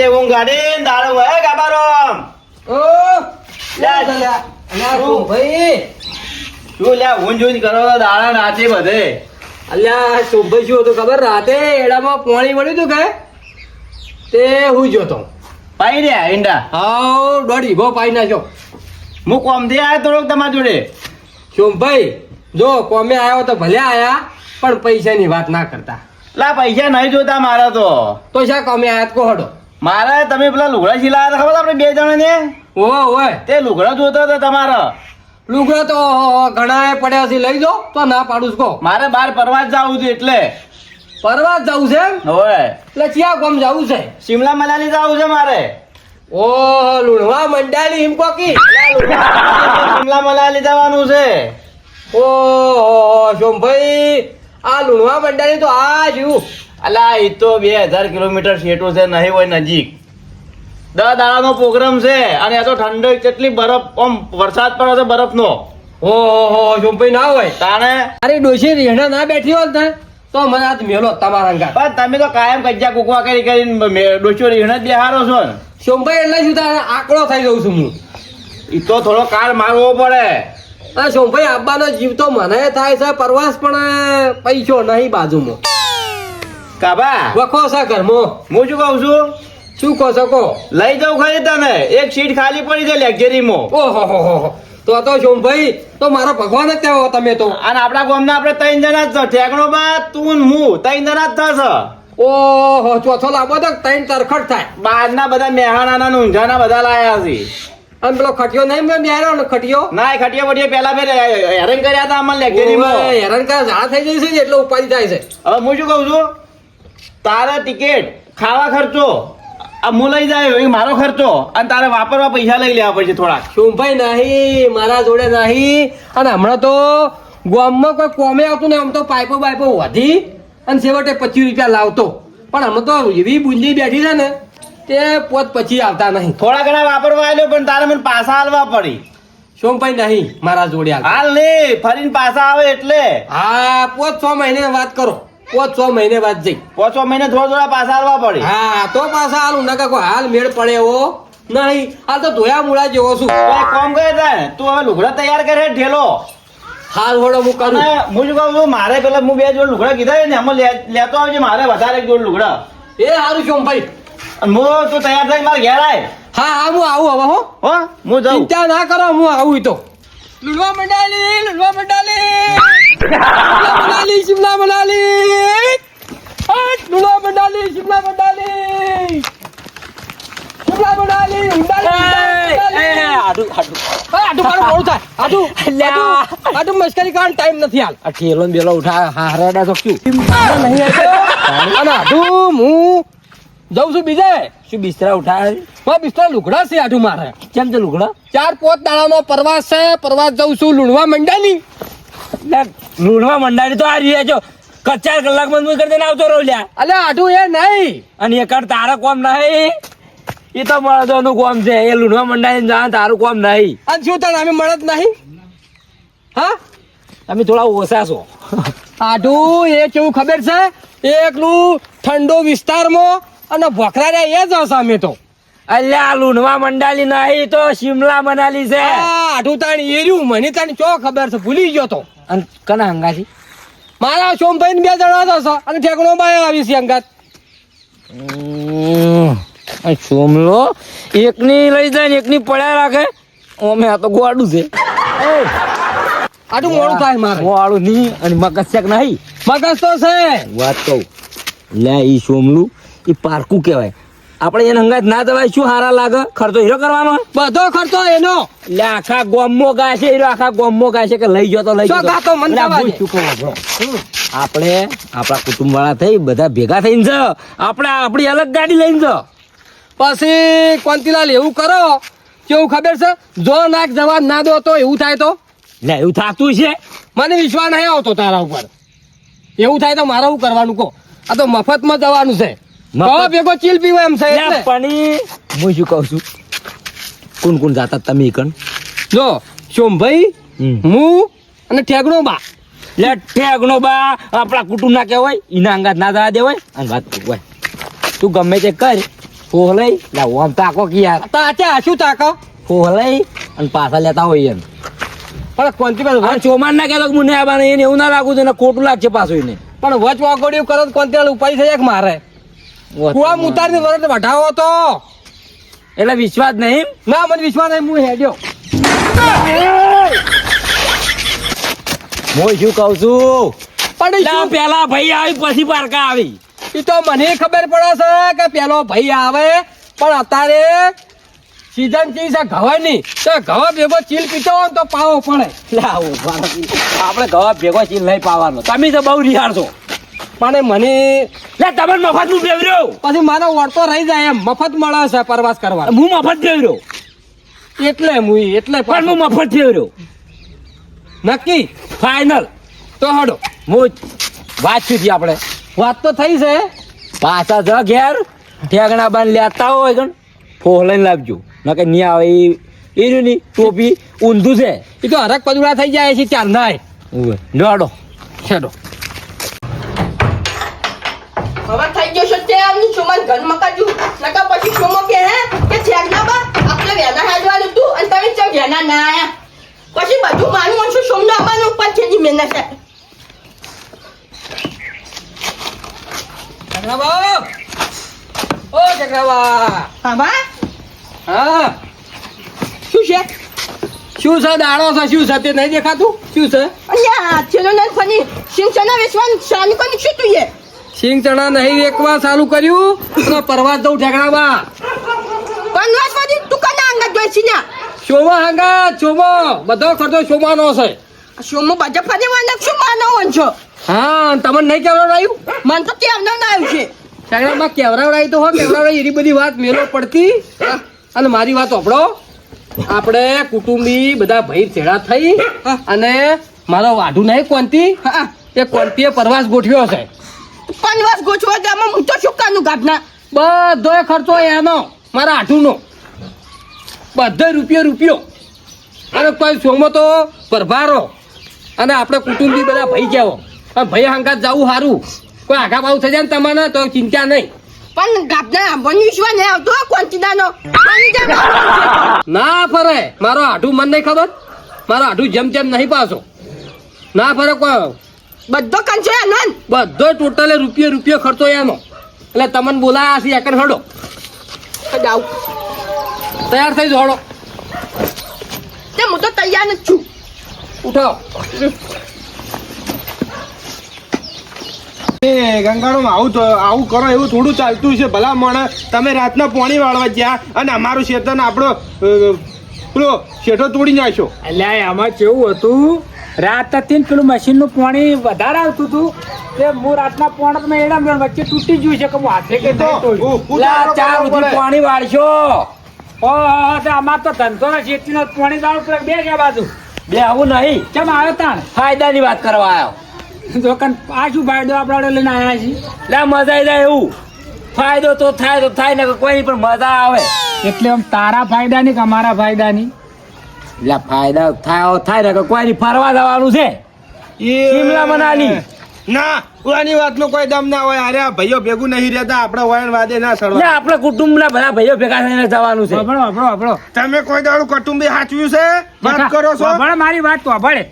રાતે ઊંઘ કાઢીને દારૂ વહે ગાબારો ઓ લ્યા ભાઈ? શું લ્યા ઊંઘ ઊંઘ કરો દાડા નાચે બધે. અલ્યા શોભાઈ શું હતું ખબર? રાતે એડામાં પાણી વળ્યું હતું કે? તે હું જોતો પાઈ રહ્યા ઈંડા? હાવ દોઢ ભો પાઈ નાખ્યો. હું કોમથી આવ્યો થોડોક તમારા જોડે? શુભભાઈ જો કોમે આવ્યો તો ભલે આયા પણ પૈસાની વાત ના કરતા. લા પૈસા નહીં જોતા મારા તો. તો શા કોમે આયા? કો કોહડો. મારે તમે પેલા લુગડા સિલાયા ખબર આપણે બે જણા ને ઓવે ઓય. તે લુગડા જોતો હતા તમારો. લુગડો તો ઘણા પડ્યા છે. લઈ જાઓ તો ના પાડું કો મારે બહાર પરવા જવું છે એટલે. પરવા જવું છે ઓય. એટલે ચિયા કોમ જવું છે? શિમલા મનાલી જવું છે મારે. ઓ લુણવા મંડાલી હિમ કોકી શિમલા મનાલી જવાનું છે. ઓ શોમભાઈ આ લુણવા મંડાલી તો આ જ્યું અલા એ તો બે હજાર કિલોમીટર શેટું છે નહીં હોય નજીક. દસ દાડાનો પ્રોગ્રામ છે અને આ તો ઠંડક કેટલી બરફ આમ વરસાદ પડે છે બરફનો. ઓ હો શોમભાઈ ના હોય. તાણે? અરે ડોશી રેહણા ના બેઠી હોત ને તો મને આજ મેલો તમારા અંગા પણ તમે તો કાયમ કજ્જા કુકવા કરી કરીને ડોશો રીહણ બેહારો છો ને. શોમભાઈ એટલે શું થાય આંકડો થઈ જઉં છું હું. એ તો થોડો કાર મારવો પડે. આ શોમભાઈ આબાનો જીવ તો મને થાય છે પ્રવાસ પણ પૈસો નહીં બાજુમાં. કાબા? વખો છે ઘરમાં હું શું કહું છું? શું કહો શકો લઈ જાઉં ખરી તને. એક સીટ ખાલી પડી છે લેક્ચરીમાં ઓહો હો હો હો. તો તો શોમભાઈ તો મારો ભગવાન જ ત્યાં તમે તો. અને આપણા ગામના આપણે ત્રણ જણા જ છે. ઠેકણો બા તું હું ત્રણ જણા જ થશે. ઓહો ચોથો લાવો તો ત્રણ તરખડ થાય. બહારના બધા મેહાણાના ને ઊંઝાના બધા લાયા છે. અને પેલો ખટિયો નહીં મેં બેહાર્યો ને ખટિયો? ના ખટીયા બટીયા પેલા મેં હેરાન કર્યા હતા અમારે લેક્ચરીમાં હેરાન કર્યા ઝાડા થઈ જશે એટલે ઉપાધિ થાય છે. હવે હું શું કહું છું? તારા ટિકિટ ખાવા ખર્ચો આ હું લઈ જાય એ મારો ખર્ચો અને તારે વાપરવા પૈસા લઈ લેવા પડશે થોડા શોમભાઈ નહીં મારા જોડે નહીં. અને હમણાં તો ગામમાં કોઈ કોમે આવતું ને આમ તો પાઇપો બાઇપો વધી અને છેવટે પચીસ રૂપિયા લાવતો. પણ હમણાં તો એવી બુંદી બેઠી છે ને તે પોત પછી આવતા નહીં. થોડા ઘણા વાપરવા આવ્યો પણ તારે મને પાછા હાલવા પડી. શોમભાઈ નહીં મારા જોડે હાલ નહીં ફરીને પાછા આવે એટલે. હા પોત છ મહિને વાત કરો. પોત છ મહિને બાદ જઈ. પોચો મહિને થોડા થોડા પાછા હાલવા પડે. હા તો પાછા હાલું. નકા કોઈ હાલ મેળ પડે એવો નહીં. હાલ તો ધોયા મૂળા જેવો છું. કામ કરે તારે તું હવે લુગડા તૈયાર કરે ઢેલો. હાલ હોડો હું કરું. હું શું કહું છું મારે પેલા હું બે જોડ લુગડા કીધા ને એમાં લે- લેતો આવજે મારે વધારે એક જોડ લુગડા. એ સારું છું અને હું તું તૈયાર થઈ મારે ઘેર આય. હા હા હું આવું હવે હો. હો જાઉં. ચિંતા ના કરો હું આવું તો. લુડવા મંડાલી લુડવા મંડાલી. મનાલી શિમલા મનાલી લુડવા મંડાલી શિમલા મંડાલી. શિમલા મનાલી ટાઈમ નથી હાલ. આ ઠેલો બેલો ઉઠા હારડા તો નહીં આટલું હું જઉં છું બીજે. શું બિસ્તરા ઉઠાય? મારા બિસ્તરા લુગડા છે આઠું મારે. કેમ છે લુગડા? ચાર પોત દાડામાં પ્રવાસ છે. પ્રવાસ જઉં છું લુણવા મંડાલી લે, લૂણવા મંડાડી તો આ રહી છો કચાર કલાક હું કરી દઈને આવતો રહું લ્યા. અલે આઠું એ નહીં. અને એકડ તારા કોમ નહીં. એ તો મળદોનું કોમ છે. એ લૂણવા મંડાડીને જા તારું કોમ નહીં. અને શું તને અમે મળત નહીં? હા? તમે થોડા ઓછા છો. આઠું એ કેવું ખબર છે? એકલું ઠંડો વિસ્તારમાં અને ભોખરા રે એ જ અમે તો. અલ્યા લુણવા મંડાલી નહીં તો શિમલા મનાલી છે. આઠું તાણ એર્યું મને તાણી ચો ખબર છે? ભૂલી ગયો તો. અને કના હંગાથી? મારા સોમભાઈ ને બે જણા તો હશે અને ઠેકણો બાય આવી છે આ સોમલો એકની લઈ જાય ને એકની પડ્યા રાખે. ઓમે આ તો ગોડું છે. આટલું મોડું થાય મારે. મોડું નહીં અને મગજ શેક નહીં. મગજ તો છે. વાત કહું લે ઈ સોમલું. ઈ પારકું કહેવાય. આપણે એને હંગાત ના જવાય શું હારા લાગે? ખર્ચો હીરો કરવાનો? બધો ખર્ચો એનો. એટલે આખા ગોમો ગાય છે હીરો આખા ગોમો ગાય છે કે લઈ જતો લઈ બરો? આપણે આપણા કુટુંબ વાળા થઈ બધા ભેગા થઈને જ. આપણે આપણી અલગ ગાડી લઈને જ. પછી કોંતીલાલ એવું કરો કેવું ખબર છે? જો નાક જવા ના દો તો એવું થાય તો? લે એવું થતું છે? મને વિશ્વાસ નહીં આવતો તારા ઉપર. એવું થાય તો મારે શું કરવાનું કહો? આ તો મફતમાં જવાનું છે. કહો ભેગો ચીલ પીવો એમ છે એટલે. પણ હું શું કહું છું? કોણ કોણ જાતા તમે કણ? જો સોમભાઈ હું અને ઠેગણો બા. લે ઠેગણો બા આપણા કુટુંબ ના કહેવાય એના અંગાત ના દવા દેવાય અને વાત કહેવાય તું ગમે તે કર ફોહલાઈ લે આમ તાકો કે યાર. તો આજે તાકો? ફોહલાઈ અને પાછા લેતા હોય એમ. પણ કોન્સ્ટેબલ અને ચોમાન ના કહેતો કે મુને આબાને એને એવું ના લાગુ છે ખોટું લાગશે પાછું એને. પણ વચ વાગોડ્યું કરો તો કોન્સ્ટેબલ ઉપાય થઈ જાય મારે? કુવા ઉતારની વરત વઢાવો તો. એટલે વિશ્વાસ નહીં? ના મને વિશ્વાસ નહીં હું હેડ્યો. હું શું કહું છું? પણ પેલા ભાઈ આવી પછી પારકા આવી. એ તો મને ખબર પડે છે કે પેલો ભાઈ આવે પણ અત્યારે સીઝન ચી છે ઘવાની. તો ઘવા ભેગો ચીલ પીતો હોય તો પાવો પડે. લા, ઊભા આપણે ગવા ભેગો ચીલ નહીં પાવાનો. તમે તો બહુ રિહાર છો પણ મને લે તમે મફતનું ફેવર્યો પછી મારો વળતો રહી જાય એમ. મફત મળે છે પ્રવાસ કરવા. હું મફત ફેવર્યો એટલે હું એટલે પણ હું મફત ફેવર્યો નક્કી? ફાઇનલ તો હડો. હું વાત શું થી આપણે. વાત તો થઈ છે. પાછા જ ઘેર. ઠેગણા બાંધ લેતા હોય ગણ. ફોહ લઈને લાવજો. કે નહીં આવે એ એનું નહીં. ટોપી ઊંધું છે. એ તો હરક પદુડા થઈ જાય છે ચાર નાય ડોડો છેડો હવે થઈ ગયો છે આમની સુમન ઘર મકાજુ? નકા પછી સુમો કે હે? કે છેગના બા આપણે વેના હાજવાનું તું અને તમે ચો વેના ના આયા. પછી બધું માનું મનસું સોમનો અમાનો ઉપર છે જી મેના છે ચક્રાબા ઓ ચક્રાબા હા હા. શું છે? શું છે દાડો છે શું છે તે નહીં દેખાતું? શું છે? અહીંયા છેલ્લો નથી ફની સિંચના વેસવાન ચાલુ કોની શું તું સિંગ ચણા નહીં વેકવા ચાલુ કર્યું? અને પરવાસ દઉં ઠેકડાવા પરવાસમાંથી તું કના અંગત જોઈ ને શોમાં શોમો. બધો ખર્ચો શોમાંનો છે. શોમો બજે ફરી વાંધો શું માનો છો? હા તમને નહીં કેવડાવ્યું મને તો ના આવ્યું છે. ઠેકડામાં કેવડાવડાવી તો હો કેવડાવડાવી એની બધી વાત મેલો પડતી. અને મારી વાત ઓપડો આપણે કુટુંબી બધા ભાઈ છેડા થઈ અને મારો વાઢું નહીં કોંતી હા. એ કોંતીએ પરવાસ ગોઠવ્યો છે. કનવાસ ગોચવા જામાં હું તો શું કાનું ગાભના બધો ખર્ચો એનો મારા આઠુનો બધો રૂપિયો રૂપિયો. અને કોઈ સોમો તો પરભારો. અને આપણે કુટુંબી બધા ભાઈ જાઓ અને ભાઈ હંગાત જવું સારું કોઈ આઘા ભાવ થઈ જાય ને તમારે તો ચિંતા નહીં. પણ ગાબના મન વિશ્વાસ નહીં આવતો કોંચીદાનો ના ફરે. મારો આઠું મન નહીં ખબર? મારો આઠું જેમ જેમ નહીં પાછો. ના ફરે કોઈ. બધો કંચો એનો બધો ટોટલે રૂપિયો રૂપિયો ખર્ચો એનો. એટલે તમને બોલાયા છે એકન હડો જાઉં. તૈયાર થઈ જોડો તે હું તો તૈયાર જ છું. ઉઠો. એ ગંગાણો આવું તો આવું કરો એવું થોડું ચાલતું છે. ભલા મોણે તમે રાતના પોણી વાળવા ગયા અને અમારું શેતન આપણો પેલો શેઠો તોડી નાખ્યો. એટલે આમાં કેવું હતું? રાત હતી ને પેલું મશીનનું પાણી વધારે આવતું હતું. તે હું રાતના પોણા તમે એડા મેળ વચ્ચે તૂટી ગયું છે કે હું હાથે કે ચાર સુધી પાણી વાળશો. ઓહો, તો ધંધો ને શેતીનો પાણી દાળ ઉપર બે ગયા બાજુ. બે આવું નહીં. કેમ આવ્યો તાણ? ફાયદાની વાત કરવા આવ્યો. દુકાન આ શું ફાયદો આપણે લઈને આવ્યા છીએ? લે મજા આવી જાય એવું. ફાયદો તો થાય તો થાય ને કોઈ પણ મજા આવે. એટલે આમ તારા ફાયદા નહીં કે અમારા ફાયદા નહીં એટલે ફાયદા થાય થાય ને કોઈ કોઈની ફરવા જવાનું છે? એ શિમલા મનાલી. ના પુરાની વાતનો કોઈ દમ ના હોય. અરે આ ભાઈઓ ભેગું નહીં રહેતા. આપણે વાયણ વાદે ના સડવા આપણે કુટુંબના બધા ભાઈઓ ભેગા થઈને જવાનું છે. આપણો આપણો આપણો તમે કોઈ દાડું કુટુંબી સાચવ્યું છે? વાત કરો છો? વાપરો મારી વાત વાપરે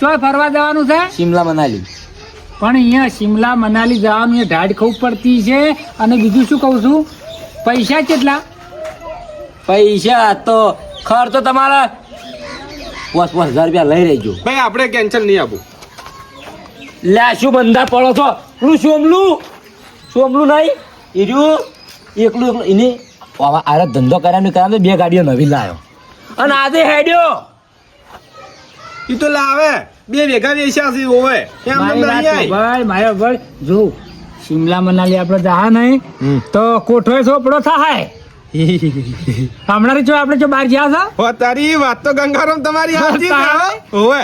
ચો ફરવા જવાનું છે? શિમલા મનાલી. પણ અહીંયા શિમલા મનાલી જવાનું એ ઢાઢ ખૂબ પડતી છે. અને બીજું શું કહું છું? પૈસા કેટલા? પૈસા તો ખર્ચો તમારા પાંચ પાંચ હજાર રૂપિયા લઈ રહેજો. ભાઈ આપણે કેન્સલ નહીં આપું. લે શું બંધા પડો છો? પેલું સોમલું? સોમલું નહીં? એર્યું એકલું એકલું. એને આરે ધંધો કર્યા કર્યા બે ગાડીઓ નવી લાવ્યો અને આજે હેડ્યો. એ તો લાવે. બે ભેગા વેચ્યા છે ઓવે. ભાઈ મારે ભાઈ જો શિમલા મનાલી આપણે જા નહીં તો કોઠો સોપડો થાય. હમણાં જો આપણે જો બહાર ગયા હતા હો તારી વાત તો ગંગારામ તમારી સાચી છે, તારે? હો. ઓવે.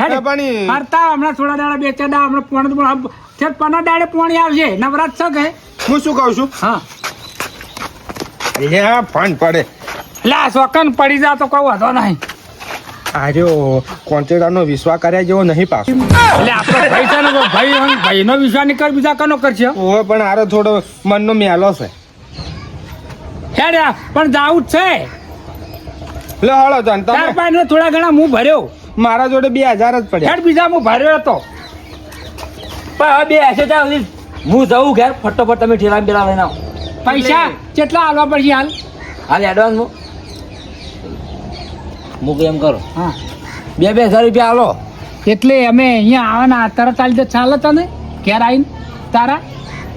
હેડે. પણ- ફરતા હમણાં થોડા દાડા બે ચાર દાડા હમણાં પોણી પણ છે પના દાડે પોણી આવશે નવરાત છે કે? હું શું કહું છું? હા. લે ફન પડે. લા સોકન પડી જા તો કહું વાંધો નહીં. આર્યો કોન્ટેડાનો વિશ્વાસ કર્યા જેવો નહીં પાછો. એટલે આપણો ભાઈ છે ને ભાઈ નો ભાઈનો વિશ્વાસ નહીં કર બીજા કનો કરશે? ઓ પણ આરો થોડો મનનો મેલો છે. હેડ આ, પણ જાવું જ છે. લે હળો જાન ચાર તમે? પાંચ ને થોડા ઘણા હું ભર્યો. મારા જોડે બે હજાર જ પડ્યા. હેડ બીજા હું ભર્યો હતો. પણ હવે બે હશે ત્યાં સુધી હું જઉં ઘેર ફટોફટ તમે ઠેલા બેલા લઈને આવો. પૈસા કેટલા હાલવા પડશે હાલ? હાલ એડવાન્સ હું મૂક એમ કરો. હા. બે બે હજાર રૂપિયા આલો. એટલે અમે અહીંયા આવવાના તરત આલી તો ચાલે તને? ઘેર આવીને તારા?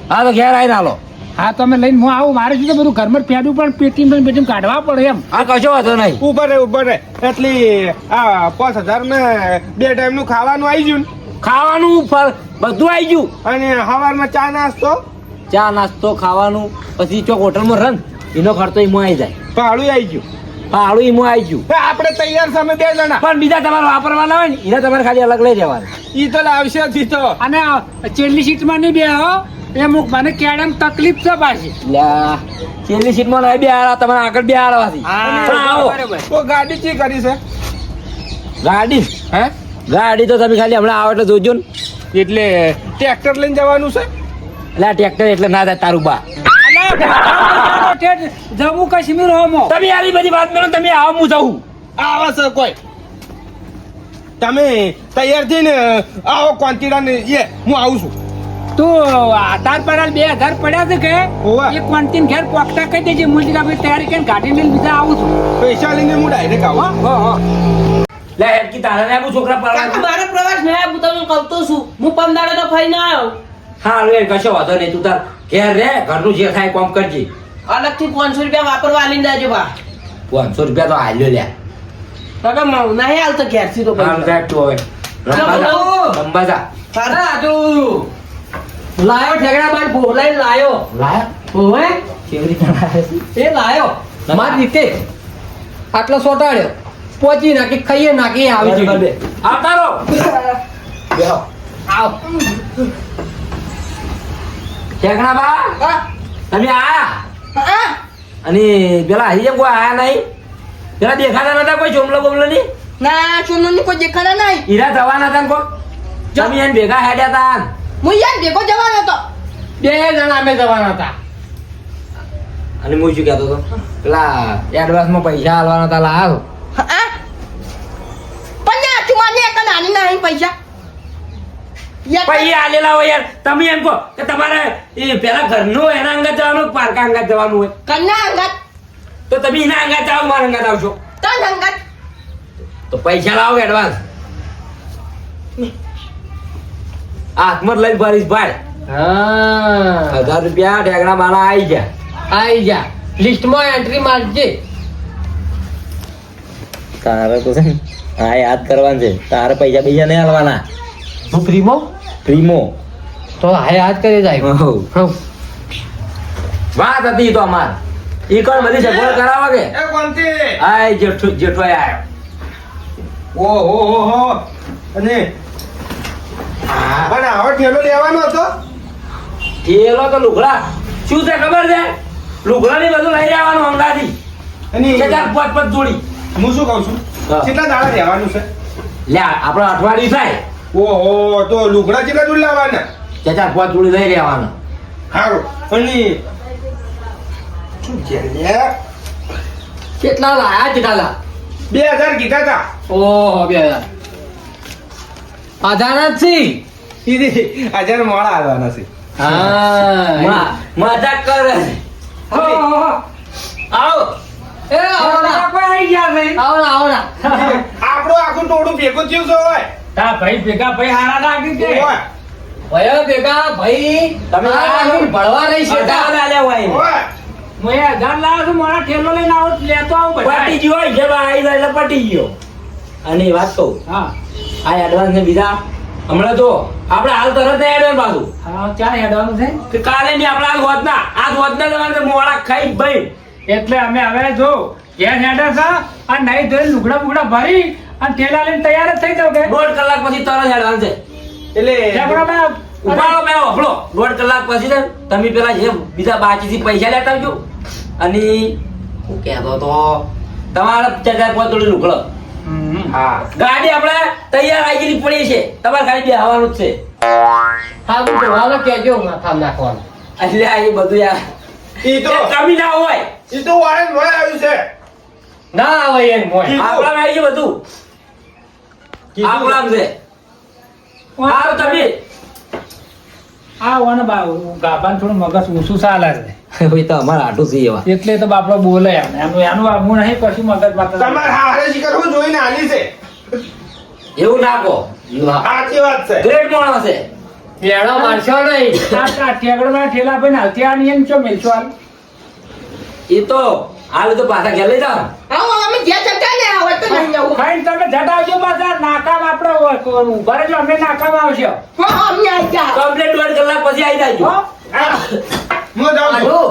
હા તો ઘેર આવીને હાલો હા તમે લઈને હું આવું મારે શું બધું ઘરમાં ફેડવું પણ પેટીમ પેટીમ કાઢવા પડે એમ. આ કશો વાંધો નહીં. ઉપર રે ઉપર રે એટલી આ પાંચ હજાર ને બે ટાઈમનું ખાવાનું આવી ગયું ખાવાનું બધું આવી ગયું. અને સવારમાં ચા નાસ્તો? ચા નાસ્તો ખાવાનું. પછી ચોક હોટલમાં રન એનો ખર્ચો એમાં આવી જાય. ભાડું આવી ગયું. ભાડું એમાં આવી ગયું. આપણે તૈયાર સામે બે જણા. પણ બીજા તમારે વાપરવાના હોય ને એના તમારે ખાલી અલગ લઈ જવાના ઈ તો લાવશે જ તો. અને આ છેલ્લી સીટમાં નહીં બે હો. એમ મને કેડમ તકલીફ છે પાછી. લ્યા છેલ્લી સીટમાં નહીં બે હારા તમારે આગળ બે પણ આવો. તો ગાડી ચી કરી છે? ગાડી? હે? ગાડી તો તમે ખાલી હમણાં આવો એટલે જોજો ને. એટલે ટ્રેક્ટર લઈને જવાનું છે? એટલે ટ્રેક્ટર એટલે ના થાય તારું બા. જમ્મુ કાશ્મીર હોમો. તમે આવી બધી વાત કરો તમે આવો હું જવું આવે છે કોઈ. તમે તૈયાર થઈને આવો કોન્ટીડા ને એ હું આવું છું. તું આધાર પર બે હજાર પડ્યા છે કે. એ ક્વોન્ટીન ઘેર પોકતા કહી દેજે મુજી ભાઈ તૈયારી કરીને ગાડી લઈને બીજા આવું છું. પૈસા લઈને હું ડાયરેક્ટ આવું હો હો લે હેડકી તારા ને છોકરા કાકા પાડવા પ્રવાસ મેં હું તમને કહું તો છું. હું તો આવ્યો. હા કશો વાંધો નહીં તું તાર ઘેર રે ઘરનું જે થાય કોમ કરજે. અલગથી પાંચસો રૂપિયા વાપરવા આલીને જાજો બા. પાંચસો રૂપિયા તો હાલ્યો લ્યા કાકા મ- નહીં હાલતો ઘેરથી તો હાલ પૈસા. સાહેબ તું હવે. રંબા જા. લાયો ઠેકડા બાર બોલાઈ લાયો. લાયો? ઓવે કેવી રીતે લાયા? એ લાયો. તમાર રીતે. આટલો સોટાડ્યો. પોચી નાખી ખાઈએ નાખી આવી. ગયું. આવતા બેહો. આવ. ઠેકણા બા તમે આયા? અને પેલા હજી જેમ કોઈ આયા નહીં? પેલા દેખાતા નતા કોઈ ચોમલો બોમલો ની ના સોનું કોઈ દેખાતા નહીં. હીરા થવાના હતા કો કોઈ તમે એને ભેગા હેડ્યા હતા ને. હું યાર ભેગો જવાનો હતો. બે જણા અમે જવાના હતા. અને હું શું કહેતો હતો? પેલા એડવાન્સમાં પૈસા હાલવાના હતા લાવો હા? પણ ના ચુમ્માલી એક નાની નાની પૈસા. યાર, પછી આલેલા હોય યાર. તમે એમ કહો કે તમારે એ પેલા ઘરનું એના અંગત જવાનું કે પારકા અંગત જવાનું હોય? કન્યા અંગત. તો તમે એના અંગત જાઓ મારા અંગત આવશો? તન અંગત. તો પૈસા લાવો એડવાન્સ હાથમાં લઈ લઈને ભરીશ ભાઈ. હા. હજાર રૂપિયા ઢેગણા માણા આવી ગયા. આવી જા લિસ્ટમાં એન્ટ્રી મારજે. તારે તો છે હા યાદ કરવાનું છે. તારે પૈસા પૈસા નહીં હાલવાના. તું પ્રીમો? પ્રીમો. તો હા યાદ કરી જાય. વાત હતી તો અમાર. ઈ કોણ બધી સગવડ કરાવો કે? એ કોન્ટી આય જેઠો જેઠો આયો. ઓહો હો હો અને પણ આવો ઠેલો લેવાનો હતો. ઠેલો તો લુગડા. શું છે ખબર છે? લુગડા ની બધું લઈ જવાનું અંગાથી. અને ચાર પાંચ પાંચ જોડી. હું શું કહું છું. કેટલા દાડા રહેવાનું છે? લ્યા આપણે અઠવાડિયું થાય. ઓહો તો લુગડા કેટલા દૂર લાવવાના ચાર પાંચ જોડી લઈ રહેવાના. સારું અને શું છે કેટલા લાયા કેટલા લા બે હજાર કીધા હતા ઓહો બે હજાર. આધાર જ છે. હજાર મોડા આવવાના છે. હા મજાક કરે. આવો. એ આવો કોઈ આવી ગયા છે? આવો ના આપણો આખું ટોળું ભેગું થયું છે હોય તા ભાઈ ભેગા ભાઈ હારા લાગી કે હોય. ભયો ભેગા ભાઈ તમે આ રહી છે. અઢાર આલ્યા હોય. હજાર લાવ્યો છું મારા ઠેલો લઈને આવો તો લેતો આવું પટી ગયો આવી જાય એટલે પટી ગયો. અને વાત કહું. હા. આ એડવાન્સ ને બીજા. હમણાં જો આપણે હાલ તરત એડવાન્સ પાછું. હા ક્યાં એડવાન્સ છે? કે કાલે નહીં આપણે આ વધના આ વધના તમારે મોડા ખાઈ ભાઈ. એટલે અમે હવે જો ગેસ હેડે છે અને નહીં ધોઈ લુગડા બુગડા ભરી અને ઠેલા લઈને તૈયાર જ થઈ જાવ કે? દોઢ કલાક પછી તરત એડવાન્સ છે. એટલે ઉપાડો મેં બે હફળો દોઢ કલાક પછી ને તમે પેલા જે બીજા બાકીથી પૈસા લેતા આવજો. અને હું કહેતો તો તમારે ચાર ચાર પાંચ જોડી લુગડો. હા. ગાડી આપણે તૈયાર આવી ગયેલી પડી છે. તમારે ખાલી બેહવાનું જ છે. હા તો વાલો કેજો માથા નાખવાનું. એટલે આ એ બધું યાર. ઈ તો કમી ના હોય. ઈ તો વાળે મોય આવ્યું છે. ના આવે એમ મોય આપણા આવી ગયું બધું. આપણા છે. આ તમે. આ વાને બા થોડું મગજ ઊંચું ચાલે છે. ભાઈ તો અમારા આટું છે એવા. એટલે તો બાપડો બોલે એનું એનું આગવું નહીં કશું મગજ વાત તમારે હારે શીખર હું જોઈને આલી છે. એવું નાખો સાચી વાત છે. ગ્રેટ માણસ છે. પેણો મારશો નહીં. આ ઠેકડમાં ઠેલા ભાઈ હાલતી આ નિયમ ચો મેલશો હાલ? એ તો હાલ તો પાછા ઘેર લઈ જાઓ. આવો અમે જ્યાં જતા ને. હવે તો નહીં જવું ખાઈને તમે જતા આવજો પાછા નાકામ આપણે ઊભા રહેજો અમે નાકામ આવશો. હા અમે આવી જા. કમ્પ્લીટ દોઢ કલાક પછી આવી જાજો. હો? હું જાઉં છું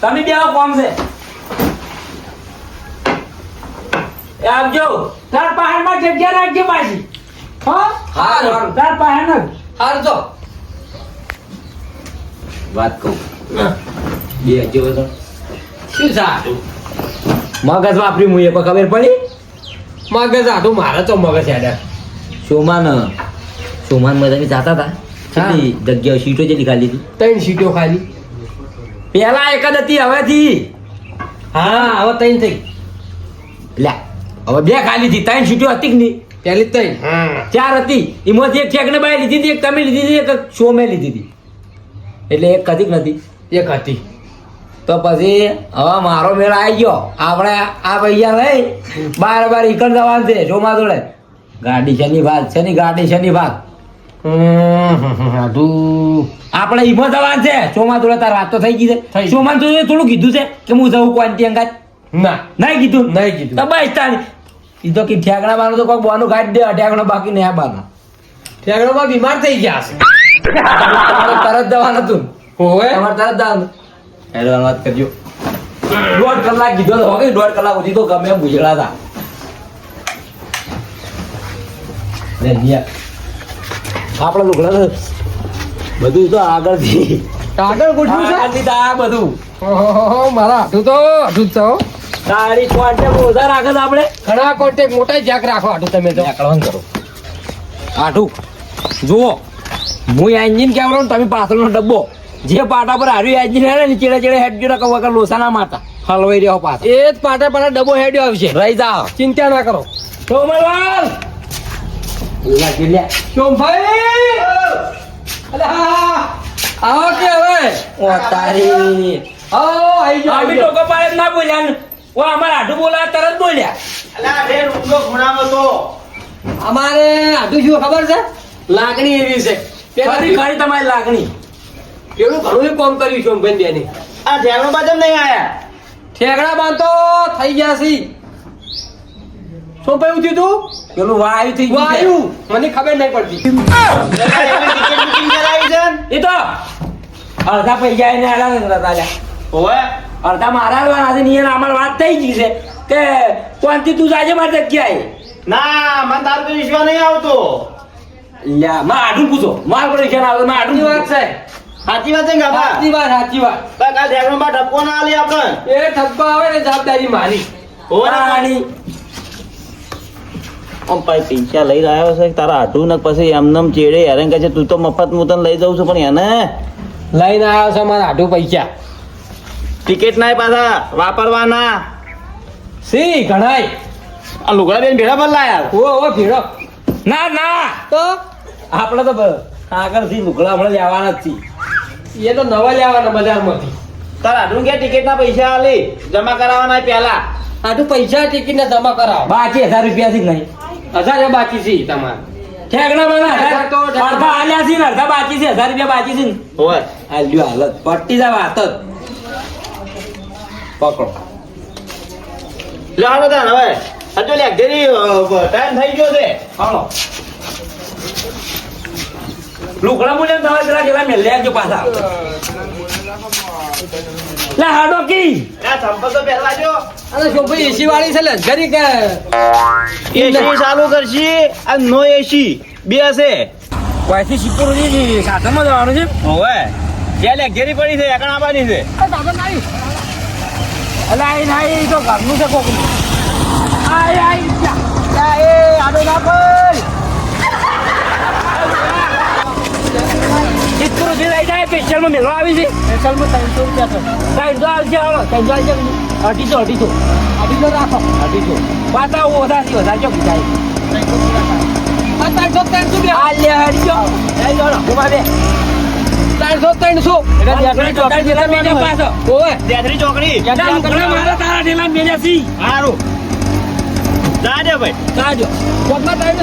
તમે બે આવો કોમ છે. એ આવજો. તાર પાહણમાં જગ્યા રાખજો પાછી. હો? હા તાર પાહણ જ હાર તો વાત કહું. બે હજો તો શું થા? મગજ વાપરી મુએ ખબર પડી? મગજ આટું મારે તો મગજ હેડે સોમાન સોમાનમાં તમે જાતા હતા? કેટલી જગ્યાઓ સીટો જેટલી ખાલી હતી? ત્રણ સીટો ખાલી. પેલા એક જ હતી હવેથી? હા હવે ત્રણ થઈ. લ્યા હવે બે ખાલી હતી ત્રણ સીટો હતી કે નહીં? પહેલી ત્રણ. ચાર હતી. એમાંથી એક ઠેકને બાય લીધી હતી એક તમે લીધી હતી એક સો મેં લીધી હતી. એટલે એક હતી કે નથી? એક હતી. તો પછી હવે મારો મેળ આવી ગયો. આપણે આ પૈસા લઈ બાર બાર ઈકણ જવાનું છે શોમાં જોડે. ગાડી શેની વાતની ગાડી શેની વાત આટું આપણે ઈમો જવાનું છે. ચોમા જોડે તાર વાત તો થઈ ગઈ છે. થઈ. તું થોડું કીધું છે કે હું જઉં ક્વાંટી અંગાત. ના. નહીં કીધું? નહીં કીધું. તો બસ તારી. ઈ તો કે ઠેકડા બાનું તો કોઈ બોનું કાઢી દે ઠેકડો બાકી નહીં આ બાનું. ઠેકડોમાં બીમાર થઈ ગયા છે. તરત જવાનું હતું. તમારે તરત જવાનું. હેલો વાત કરજો. દોઢ કલાક કીધો તો હવે દોઢ કલાક સુધી તો ગમે એમ ગુજરા હતા. લે લુગડા બધું તો આગળથી આગળ ગોઠવું છે? આગળથી તો આ બધું. મારા હાથું તો હાથું જ છે હો. તારી કોન્ટેક્ટ ઓછા રાખે આપણે? ઘણા કોન્ટેક મોટા જાક રાખો હાથું તમે તો. નીકળવાનું કરો. આઠું જુઓ. હું એન્જિન કેવડો તમે પાછળનો ડબ્બો. જે પાટા પર હારી હેડે ને ચેડે ચેડે હેડ જોડે કહું વગર લોસાના માતા. હલવાઈ રહ્યો પાછા. એ જ પાટા પર ડબો હેડ્યો આવશે. રહી જાઓ. ચિંતા ના કરો. તો મલવાલ સોમભાઈ! હા આવો કે હવે? ઓ તારી. આવો આઈ જાઓ, અમે ટોકો પાડે ના બોલ્યા ને. ઓ અમારા આઠું બોલા તરત બોલ્યા. અલા રે રૂમનો ખૂણામાં તો. અમારે આટું શું ખબર છે? લાગણી એવી છે. ખરી ખરી તમારી લાગણી. પેલું ઘણું કામ કર્યું સોમભાઈ બેની. આ ઢેલો બાજુ નહીં આયા? ઠેકડા બાંધતો થઈ ગયા છે. સોમભાઈ ઉઠ્યું તું? પેલું વાયુ થઈ ગયું વાયુ? મને ખબર નહીં પડતી. છે? એ તો અડધા પૈસા એને આલા તાલ્યા. હોવે. અડધા મારા હાલવાના છે ને એને અમારી વાત થઈ ગઈ છે કે કોણથી તું જાજે મારી જગ્યાએ? ના મને તારું તો વિશ્વાસ નહીં આવતો. લ્યા માં આડું પૂછો. માર પર વિશ્વાસ આવે માં આડું વાત છે. સાચી વાત છે ગાબા સાચી વાત સાચી વાત. કાલ ઢેકણમાં ઠપકો ના આલી આપણે? એ ઠપકો આવે ને જવાબદારી મારી. ઓ ને? પાણી આમ પાઈ પૈસા લઈ રહ્યો છે તારા આટું ને પછી એમનેમ ચેડે હેરાન કહે છે. તું તો મફત હું તને લઈ જાઉં છું પણ એને? લઈને આવ્યો છે મારા આટું પૈસા. ટિકિટ નાય પાછા વાપરવાના. સી ઘણાય? આ લુગડા બેન ભેડા પર લાયા? ઓ ઓ ભેડો ના ના. તો? આપણે તો આગળથી લુગડા હમણાં લેવાના જ છીએ. એ તો નવા લેવાના બજારમાંથી. તારા આટલું કે ટિકિટ ના પૈસા આલી? જમા કરાવવાના પહેલા. આટું પૈસા ટિકિટ ને જમા કરાવો. બાકી હજાર રૂપિયાથી થી નહીં. હજાર બાકી છે તમારે. ઠેકડા તો. અડધા આલ્યા છે ને અડધા બાકી છે. હજાર રૂપિયા બાકી છે ને. હોવે આલ્યો હાલત. પટ્ટી જાય વાત જ. પકડો. લે હાલો હવે. હજુ લે ટાઈમ થઈ ગયો છે. હાલો. લુગડા મૂલ્ય તમારે જરા જેલા મેં લેજો પાછા. લે હાડો કી? આ સંપલ તો પહેરવા જો. અને છોકરી એસી વાળી છે લે ઘરી કે. એસી ચાલુ કરશી અને નો એસી બે હશે. સિક્યોરિટી સાધનમાં જવાનું છે? હોવે. ત્યાં લેક્ઝરી પડી છે એકણ આવવાની છે. અલા આઈ નાઈ તો ઘરનું છે આઈ આઈ જા. ચિત્તપુર સુધી સ્પેશિયલમાં મેળવા આવી છે? સ્પેશિયલમાં ત્રણસો રૂપિયા ત્રણસો આવશે હાલો ત્રણસો આવશે અઢીસો અઢીસો. અઢીસો રાખો. અઢીસો. પાછા વધારથી વધારજો જાય ત્રણસો ત્રણસો બે. લે હરજો ઊભા બે. ત્રણસો ત્રણસો. પાછો ચોકડી મારા તારા ઢેલા મેલ્યા સારું. જાજે ભાઈ. કાજો ચોકના ટાઈમે